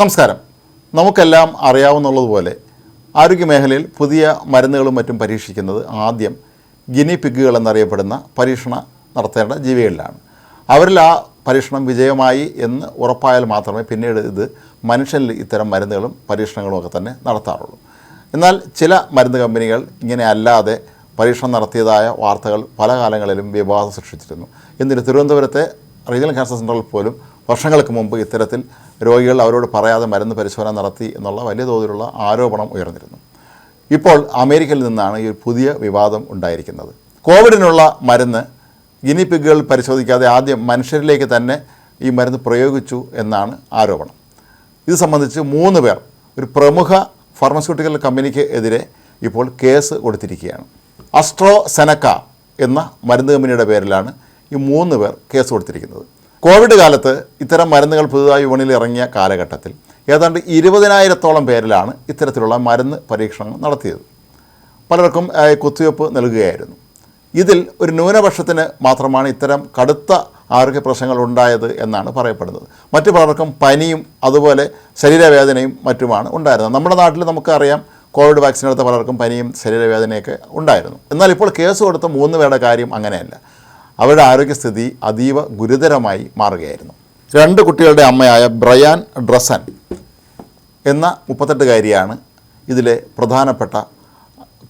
നമസ്കാരം. നമുക്കെല്ലാം അറിയാവുന്നുള്ളതുപോലെ ആരോഗ്യമേഖലയിൽ പുതിയ മരുന്നുകളും മറ്റും പരീക്ഷിക്കുന്നത് ആദ്യം ഗിനി പിഗുകൾ എന്നറിയപ്പെടുന്ന പരീക്ഷണ നടത്തേണ്ട ജീവികളിലാണ്. അവരിൽ ആ പരീക്ഷണം വിജയമായി എന്ന് ഉറപ്പായാൽ മാത്രമേ പിന്നീട് ഇത് മനുഷ്യനിൽ ഇത്തരം മരുന്നുകളും പരീക്ഷണങ്ങളും ഒക്കെ തന്നെ നടത്താറുള്ളൂ. എന്നാൽ ചില മരുന്ന് കമ്പനികൾ ഇങ്ങനെ അല്ലാതെ പരീക്ഷണം നടത്തിയതായ വാർത്തകൾ പല കാലങ്ങളിലും വിവാദം സൃഷ്ടിച്ചിരുന്നു. എന്നിട്ട് തിരുവനന്തപുരത്തെ റീജിയണൽ ക്യാൻസർ സെന്ററിൽ പോലും വർഷങ്ങൾക്ക് മുമ്പ് ഇത്തരത്തിൽ രോഗികൾ അവരോട് പറയാതെ മരുന്ന് പരിശോധന നടത്തി എന്നുള്ള വലിയ തോതിലുള്ള ആരോപണം ഉയർന്നിരുന്നു. ഇപ്പോൾ അമേരിക്കയിൽ നിന്നാണ് ഈ പുതിയ വിവാദം ഉണ്ടായിരിക്കുന്നത്. കോവിഡിനുള്ള മരുന്ന് ഗിനി പിഗുകൾ പരിശോധിക്കാതെ ആദ്യം മനുഷ്യരിലേക്ക് തന്നെ ഈ മരുന്ന് പ്രയോഗിച്ചു എന്നാണ് ആരോപണം. ഇത് സംബന്ധിച്ച് മൂന്ന് പേർ ഒരു പ്രമുഖ ഫാർമസ്യൂട്ടിക്കൽ കമ്പനിക്ക് എതിരെ ഇപ്പോൾ കേസ് കൊടുത്തിരിക്കുകയാണ്. അസ്ട്രോ സെനക്ക എന്ന മരുന്ന് കമ്പനിയുടെ പേരിലാണ് ഈ മൂന്ന് പേർ കേസ് കൊടുത്തിരിക്കുന്നത്. കോവിഡ് കാലത്ത് ഇത്തരം മരുന്നുകൾ പുതുതായി വിപണിയിൽ ഇറങ്ങിയ കാലഘട്ടത്തിൽ ഏതാണ്ട് ഇരുപതിനായിരത്തോളം പേരിലാണ് ഇത്തരത്തിലുള്ള മരുന്ന് പരീക്ഷണങ്ങൾ നടത്തിയത്. പലർക്കും കുത്തിവയ്പ്പ് നൽകുകയായിരുന്നു. ഇതിൽ ഒരു ന്യൂനപക്ഷത്തിന് മാത്രമാണ് ഇത്തരം കടുത്ത ആരോഗ്യ പ്രശ്നങ്ങൾ ഉണ്ടായത് എന്നാണ് പറയപ്പെടുന്നത്. മറ്റു പലർക്കും പനിയും അതുപോലെ ശരീരവേദനയും മറ്റുമാണ് ഉണ്ടായിരുന്നത്. നമ്മുടെ നാട്ടിൽ നമുക്കറിയാം കോവിഡ് വാക്സിൻ എടുത്ത പലർക്കും പനിയും ശരീരവേദനയൊക്കെ ഉണ്ടായിരുന്നു. എന്നാൽ ഇപ്പോൾ കേസ് കൊടുത്ത മൂന്ന് പേരുടെ കാര്യം അങ്ങനെയല്ല. അവരുടെ ആരോഗ്യസ്ഥിതി അതീവ ഗുരുതരമായി മാറുകയായിരുന്നു. രണ്ട് കുട്ടികളുടെ അമ്മയായ ബ്രയാൻ ഡ്രസൻ എന്ന മുപ്പത്തെട്ടുകാരിയാണ് ഇതിലെ പ്രധാനപ്പെട്ട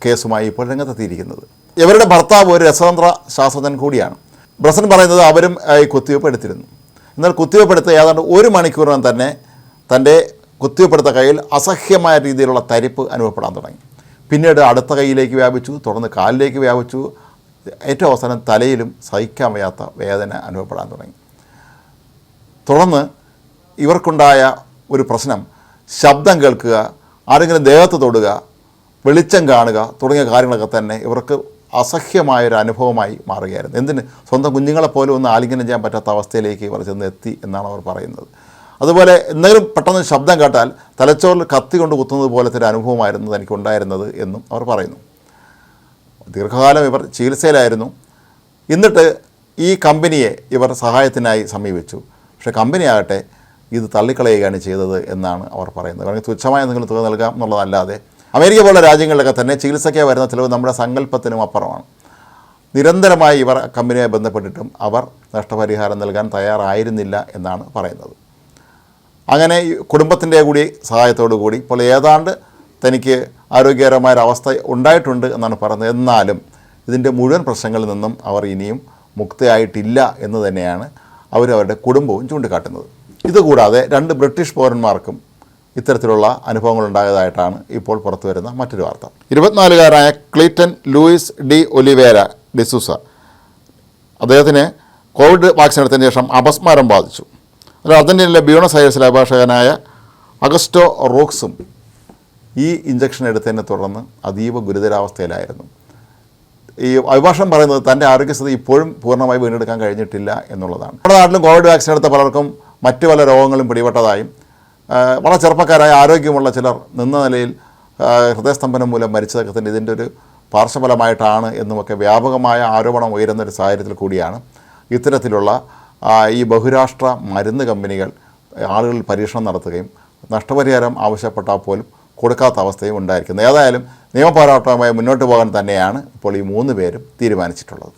കേസുമായി ഇപ്പോൾ രംഗത്തെത്തിയിരിക്കുന്നത്. ഇവരുടെ ഭർത്താവ് ഒരു രസതന്ത്ര ശാസ്ത്രജ്ഞൻ കൂടിയാണ്. ബ്രസൻ പറയുന്നത് അവരും ഈ കുത്തിവയ്പ്പ് എടുത്തിരുന്നു. എന്നാൽ കുത്തിവയ്പ്പ് എടുത്ത ഏതാണ്ട് ഒരു മണിക്കൂറിനും തന്നെ തന്റെ കുത്തിവയ്പ്പെടുത്ത കയ്യിൽ അസഹ്യമായ രീതിയിലുള്ള തരിപ്പ് അനുഭവപ്പെടാൻ തുടങ്ങി. പിന്നീട് അടുത്ത കൈയിലേക്ക് വ്യാപിച്ചു തുടർന്ന് കാലിലേക്ക് വ്യാപിച്ചു ഏറ്റവും അവസാനം തലയിലും സഹിക്കാൻ വയ്യാത്ത വേദന അനുഭവപ്പെടാൻ തുടങ്ങി. തുടർന്ന് ഇവർക്കുണ്ടായ ഒരു പ്രശ്നം ശബ്ദം കേൾക്കുക ആരെങ്കിലും ദേഹത്ത് തൊടുക വെളിച്ചം കാണുക തുടങ്ങിയ കാര്യങ്ങളൊക്കെ തന്നെ ഇവർക്ക് അസഹ്യമായൊരു അനുഭവമായി മാറുകയായിരുന്നു. എന്തിന്? സ്വന്തം കുഞ്ഞുങ്ങളെപ്പോലും ഒന്ന് ആലിംഗനം ചെയ്യാൻ പറ്റാത്ത അവസ്ഥയിലേക്ക് ഇവർ ചെന്ന് എത്തി എന്നാണ് അവർ പറയുന്നത്. അതുപോലെ എന്തെങ്കിലും പെട്ടെന്ന് ശബ്ദം കേട്ടാൽ തലച്ചോറിൽ കത്തി കൊണ്ട് കുത്തുന്നത് പോലത്തെ ഒരു അനുഭവമായിരുന്നു തനിക്കുണ്ടായിരുന്നത് എന്നും അവർ പറയുന്നു. ദീർഘകാലം ഇവർ ചികിത്സയിലായിരുന്നു. എന്നിട്ട് ഈ കമ്പനിയെ ഇവർ സഹായത്തിനായി സമീപിച്ചു. പക്ഷേ കമ്പനി ആകട്ടെ ഇത് തള്ളിക്കളയുകയാണ് ചെയ്തത് എന്നാണ് അവർ പറയുന്നത്. കാരണം തുച്ഛമായ എന്തെങ്കിലും തുക നൽകാം എന്നുള്ളതല്ലാതെ അമേരിക്ക പോലുള്ള രാജ്യങ്ങളിലൊക്കെ തന്നെ ചികിത്സയ്ക്ക് വരുന്ന ചിലവ് നമ്മുടെ സങ്കല്പത്തിനും അപ്പുറമാണ്. നിരന്തരമായി ഇവർ കമ്പനിയുമായി ബന്ധപ്പെട്ടിട്ടും അവർ നഷ്ടപരിഹാരം നൽകാൻ തയ്യാറായിരുന്നില്ല എന്നാണ് പറയുന്നത്. അങ്ങനെ കുടുംബത്തിന്റെ കൂടി സഹായത്തോടു കൂടി ഇപ്പോൾ ഏതാണ്ട് തനിക്ക് ആരോഗ്യകരമായ ഒരു അവസ്ഥ ഉണ്ടായിട്ടുണ്ട് എന്നാണ് പറയുന്നത്. എന്നാലും ഇതിന്റെ മുഴുവൻ പ്രശ്നങ്ങളിൽ നിന്നും അവർ ഇനിയും മുക്തയായിട്ടില്ല എന്ന് തന്നെയാണ് അവരവരുടെ കുടുംബവും ചൂണ്ടിക്കാട്ടുന്നത്. ഇതുകൂടാതെ രണ്ട് ബ്രിട്ടീഷ് പൗരന്മാർക്കും ഇത്തരത്തിലുള്ള അനുഭവങ്ങൾ ഉണ്ടായതായിട്ടാണ് ഇപ്പോൾ പുറത്തു വരുന്ന മറ്റൊരു വാർത്ത. ഇരുപത്തിനാലുകാരനായ Cleiton Luis de Oliveira D'Souza അദ്ദേഹത്തിന് കോവിഡ് വാക്സിൻ എടുത്തതിന് ശേഷം അപസ്മാരം ബാധിച്ചു. അതിൽ അർജന്റീനയിലെ ബ്യൂണസ് അയേഴ്സിലെ അഭിഭാഷകനായ അഗസ്റ്റോ റോക്സും ഈ ഇഞ്ചക്ഷൻ എടുത്തതിനെ തുടർന്ന് അതീവ ഗുരുതരാവസ്ഥയിലായിരുന്നു. ഈ അഭിഭാഷകൻ പറയുന്നത് തന്റെ ആരോഗ്യസ്ഥിതി ഇപ്പോഴും പൂർണമായി വീണ്ടെടുക്കാൻ കഴിഞ്ഞിട്ടില്ല എന്നുള്ളതാണ്. നമ്മുടെ നാട്ടിലും കോവിഡ് വാക്സിൻ എടുത്ത പലർക്കും മറ്റു പല രോഗങ്ങളും പിടിപെട്ടതായും വളരെ ചെറുപ്പക്കാരായ ആരോഗ്യമുള്ള ചിലർ നിന്ന നിലയിൽ ഹൃദയസ്തംഭനം മൂലം മരിച്ചതൊക്കെ തന്നെ ഇതിന്റെ ഒരു പാർശ്വഫലമായിട്ടാണ് എന്നുമൊക്കെ വ്യാപകമായ ആരോപണം ഉയരുന്ന ഒരു സാഹചര്യത്തിൽ കൂടിയാണ് ഇത്തരത്തിലുള്ള ഈ ബഹുരാഷ്ട്ര മരുന്ന് കമ്പനികൾ ആളുകളിൽ പരീക്ഷണം നടത്തുകയും നഷ്ടപരിഹാരം ആവശ്യപ്പെട്ടാൽ പോലും കൊടുക്കാത്ത അവസ്ഥയും ഉണ്ടായിരിക്കുന്നത് ഏതായാലും നിയമപോരാട്ടവുമായി മുന്നോട്ട് പോകാൻ തന്നെയാണ് ഇപ്പോൾ ഈ മൂന്ന് പേരും തീരുമാനിച്ചിട്ടുള്ളത്.